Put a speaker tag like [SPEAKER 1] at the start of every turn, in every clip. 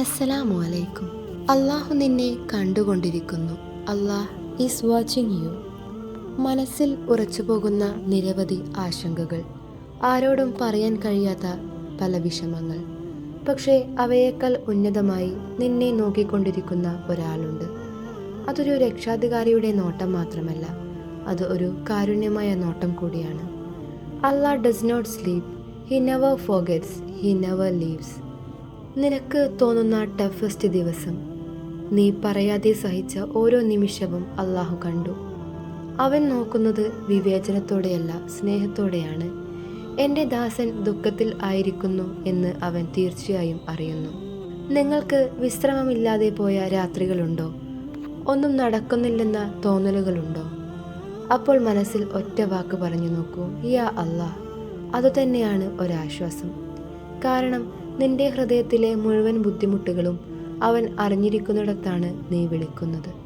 [SPEAKER 1] അസ്സലാമു അലൈക്കും. അള്ളാഹു നിന്നെ കണ്ടുകൊണ്ടിരിക്കുന്നു. അള്ളാഹ് ഈസ് വാച്ചിങ് യു മനസ്സിൽ ഉറച്ചുപോകുന്ന നിരവധി ആശങ്കകൾ. ആരോടും പറയാൻ കഴിയാത്ത പല വിഷമങ്ങൾ. പക്ഷേ അവയേക്കാൾ ഉന്നതമായി നിന്നെ നോക്കിക്കൊണ്ടിരിക്കുന്ന ഒരാളുണ്ട്. അതൊരു രക്ഷാധികാരിയുടെ നോട്ടം മാത്രമല്ല അത് ഒരു കാരുണ്യമായ നോട്ടം കൂടിയാണ്. Allah does not sleep he never forgets he never leaves നിനക്ക് തോന്നുന്ന ടഫസ്റ്റ് ദിവസം. നീ പറയാതെ സഹിച്ച ഓരോ നിമിഷവും അള്ളാഹു കണ്ടു. അവൻ നോക്കുന്നത് വിവേചനത്തോടെയല്ല സ്നേഹത്തോടെയാണ്. എന്റെ ദാസൻ ദുഃഖത്തിൽ ആയിരിക്കുന്നു എന്ന് അവൻ തീർച്ചയായും അറിയുന്നു. നിങ്ങൾക്ക് വിശ്രമമില്ലാതെ പോയ രാത്രികളുണ്ടോ? ഒന്നും നടക്കുന്നില്ലെന്ന തോന്നലുകളുണ്ടോ? അപ്പോൾ മനസ്സിൽ ഒറ്റ വാക്ക് പറഞ്ഞു നോക്കൂ യാ അല്ലാ അതുതന്നെയാണ് ഒരാശ്വാസം. കാരണം നിന്റെ ഹൃദയത്തിലെ മുഴുവൻ ബുദ്ധിമുട്ടുകളും അവൻ അറിഞ്ഞിരിക്കുന്നിടത്താണ് നീ വിളിക്കുന്നത്.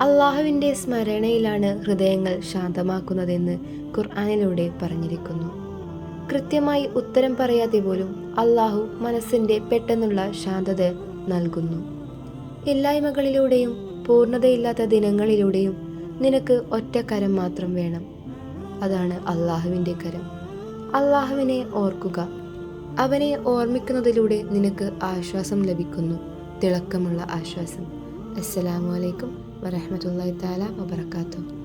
[SPEAKER 1] അള്ളാഹുവിന്റെ സ്മരണയിലാണ് ഹൃദയങ്ങൾ ശാന്തമാക്കുന്നതെന്ന് ഖുർആാനിലൂടെ പറഞ്ഞിരിക്കുന്നു. കൃത്യമായി ഉത്തരം പറയാതെ പോലും അള്ളാഹു മനസ്സിന്റെ പെട്ടെന്നുള്ള ശാന്തത നൽകുന്നു. ഇല്ലായ്മകളിലൂടെയും പൂർണതയില്ലാത്ത ദിനങ്ങളിലൂടെയും നിനക്ക് ഒറ്റ കരം മാത്രം വേണം. അതാണ് അള്ളാഹുവിന്റെ കരം. അള്ളാഹുവിനെ ഓർക്കുക. അവനെ ഓർമ്മിക്കുന്നതിലൂടെ നിനക്ക് ആശ്വാസം ലഭിക്കുന്നു. തിളക്കമുള്ള ആശ്വാസം. അസ്സലാമു അലൈക്കും വറഹമത്തല്ലാ താല വബർക്കാത്തു